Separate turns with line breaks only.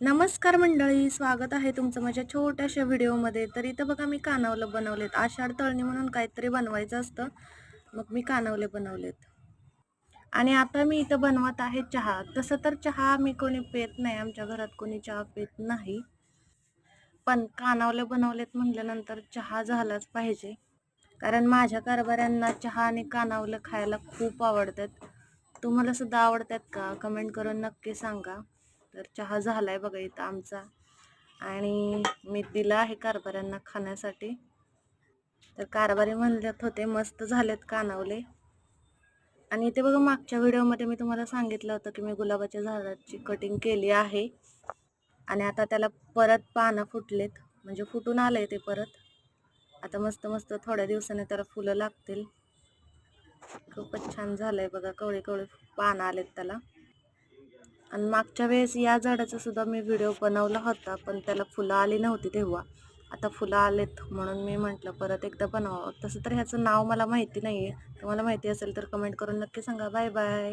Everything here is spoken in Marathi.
नमस्कार मंडळी स्वागत आहे तुमचं माझ्या छोट्याशा व्हिडिओमध्ये. तर इथं बघा मी कानावलं बनवलेत. आषाढ तळणी म्हणून काहीतरी बनवायचं असतं. मग मी कानावले बनवलेत. आणि आता मी इथं बनवत आहे चहा. तसं तर चहा मी कोणी पेत नाही आमच्या घरात कोणी चहा पेत नाही. पण कानावले बनवलेत म्हटल्यानंतर चहा झालाच पाहिजे. कारण माझ्या कारभाऱ्यांना चहा आणि कानावलं खायला खूप आवडतात. तुम्हाला सुद्धा आवडतात का? कमेंट करून नक्की सांगा. तर चहा झालाय बघा इथं आमचा. आणि मी दिला आहे कारभाऱ्यांना खाण्यासाठी. तर कारभारी म्हणत होते मस्त झालेत कानावले. आणि इथे बघा मागच्या व्हिडिओमध्ये मी तुम्हाला सांगितलं होतं की मी गुलाबाच्या झाडाची कटिंग केली आहे. आणि आता त्याला परत पानं फुटलेत. म्हणजे फुटून आलंय ते परत. आता मस्त मस्त थोड्या दिवसाने त्याला फुलं लागतील. खूपच छान झालंय बघा कवळे कवळे पानं आलेत त्याला. आणि मागच्या वेळेस या झाडाचा सुद्धा मी व्हिडिओ बनवला होता पण त्याला फुलं आली नव्हती तेव्हा. आता फुलं आलेत म्हणून मी म्हटलं परत एकदा बनवावं. तसं तर ह्याचं नाव मला माहिती नाही आहे तुम्हाला माहिती असेल तर कमेंट करून नक्की सांगा. Bye bye